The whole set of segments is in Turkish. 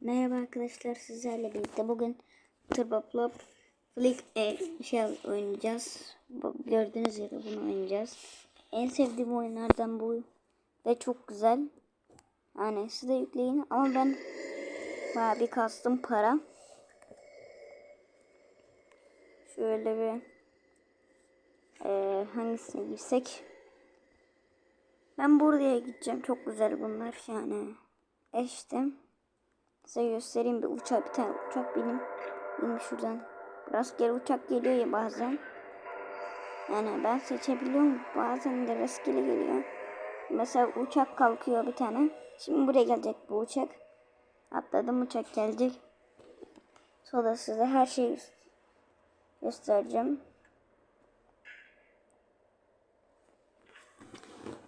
Merhaba arkadaşlar sizlerle birlikte bugün Turbo Plop Flick e, şey oynayacağız. Gördüğünüz gibi bunu oynayacağız. En sevdiğim oyunlardan bu ve çok güzel. Yani siz de yükleyin ama ben bayağı bir kastım para. Şöyle bir e, hangisine girsek ben buraya gideceğim. Çok güzel bunlar yani. E işte. Size göstereyim bir uçak bir tane uçak benim. Benim şuradan. Rastgele uçak geliyor ya bazen. Yani ben seçebiliyorum. Bazen de rastgele geliyor. Mesela uçak kalkıyor bir tane. Şimdi buraya gelecek bu uçak. Atladım uçak gelecek. Sonra size her şeyi göstereceğim.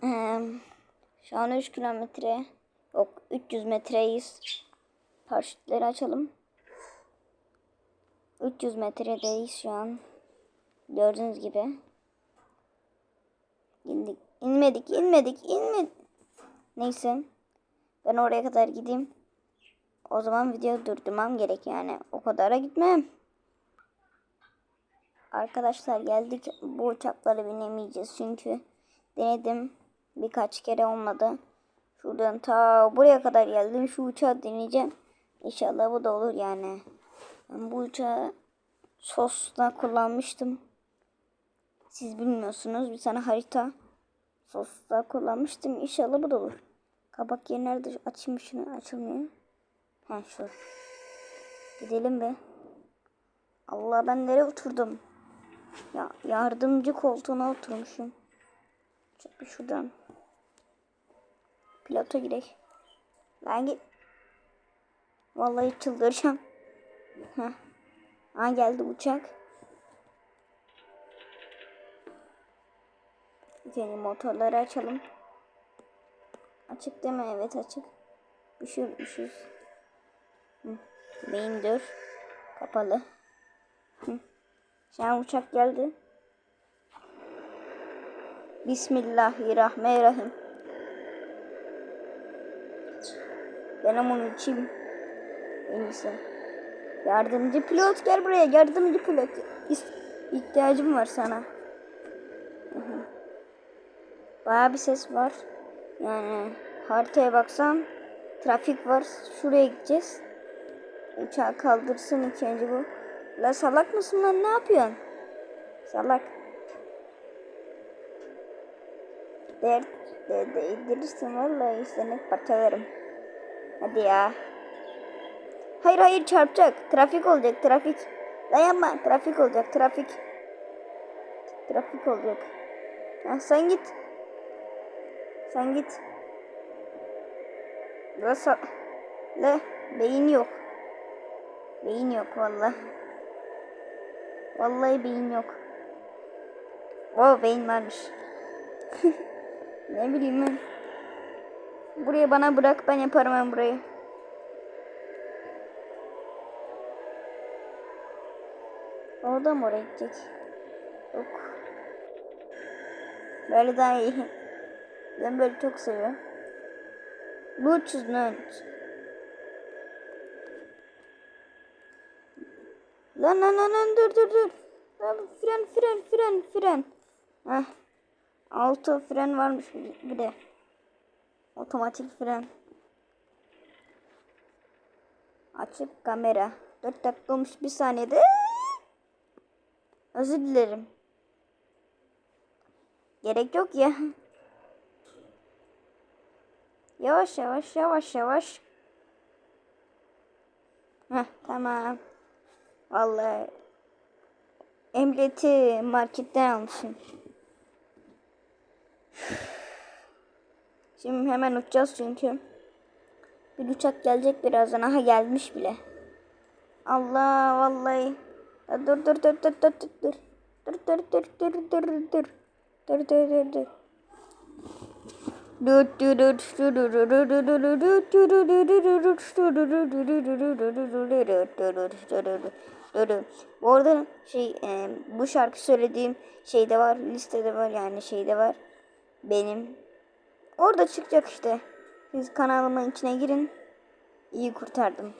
Ee, şu an 3 kilometre yok 300 metreyiz. Paraşütleri açalım. 300 metredeyiz şu an. Gördüğünüz gibi. İndik. İnmedik, inmedik, inmedik. Neyse. Ben oraya kadar gideyim. O zaman video durdurmam gerek yani. O kadara gitmem. Arkadaşlar geldik. Bu uçaklara binemeyeceğiz çünkü denedim. Birkaç kere olmadı. Şuradan ta buraya kadar geldim. Şu uçağı deneyeceğim. İnşallah bu da olur yani. Ben bu uçağı sosla kullanmıştım. Siz bilmiyorsunuz. Bir tane harita sosla kullanmıştım. İnşallah bu da olur. Kabak yeri nerede? Açayım şunu. Açılmıyor. Ha şu. Gidelim be. Allah ben nereye oturdum? Ya yardımcı koltuğuna oturmuşum. Çık bir şuradan. Pilota girek. Lan git. Vallahi çıldıracağım. Heh. Ha geldi uçak. Yeni motorları açalım. Açık değil mi? Evet açık. Üşür Hı. Beyin dur. Kapalı. Hı. Şu an uçak geldi. Bismillahirrahmanirrahim. Ben onu içeyim. En. Yardımcı pilot gel buraya. Yardımcı pilot. İhtiyacım var sana. Baya bir ses var. Yani haritaya baksam trafik var. Şuraya gideceğiz. Uçağı kaldırsın ilk bu. La salak mısın lan ne yapıyorsun? Salak. Der, de, de, indirirsin vallahi seni parçalarım. Hadi ya. Hayır hayır çarpacak. Trafik olacak trafik. Dayanma trafik olacak trafik. Trafik olacak. Ha, sen git. Sen git. Burası. Le beyin yok. Beyin yok vallahi. Vallahi beyin yok. Oh beyin varmış. ne bileyim ben. Buraya bana bırak ben yaparım ben burayı. O da mı oraya gidecek? Yok. Böyle daha iyi. Ben böyle çok seviyorum. Bu 300 ne? Lan lan lan lan dur dur dur. Lan fren fren fren fren. Heh. Altı fren varmış bir de. Otomatik fren. Açık kamera. 4 dakika olmuş bir saniyede. Özür dilerim. Gerek yok ya. Yavaş yavaş yavaş yavaş. Heh, tamam. Vallahi emleti marketten almışım. Şimdi hemen uçacağız çünkü. Bir uçak gelecek birazdan. Aha gelmiş bile. Allah vallahi. Dur dur dur dur dur dur dur. Dur dur dur dur dur dur. Dur dur dur. Bu arada şey bu şarkı söylediğim şeyde var listede var yani şeyde var benim orada çıkacak işte siz kanalımın içine girin İyi kurtardım.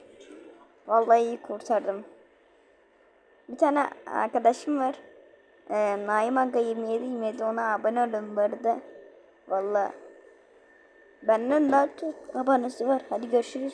Vallahi iyi kurtardım. Bir tane arkadaşım var. Ee, Naim Aga 27 27 ona abone olun bu arada. Vallahi. Benden daha çok abonesi var. Hadi görüşürüz.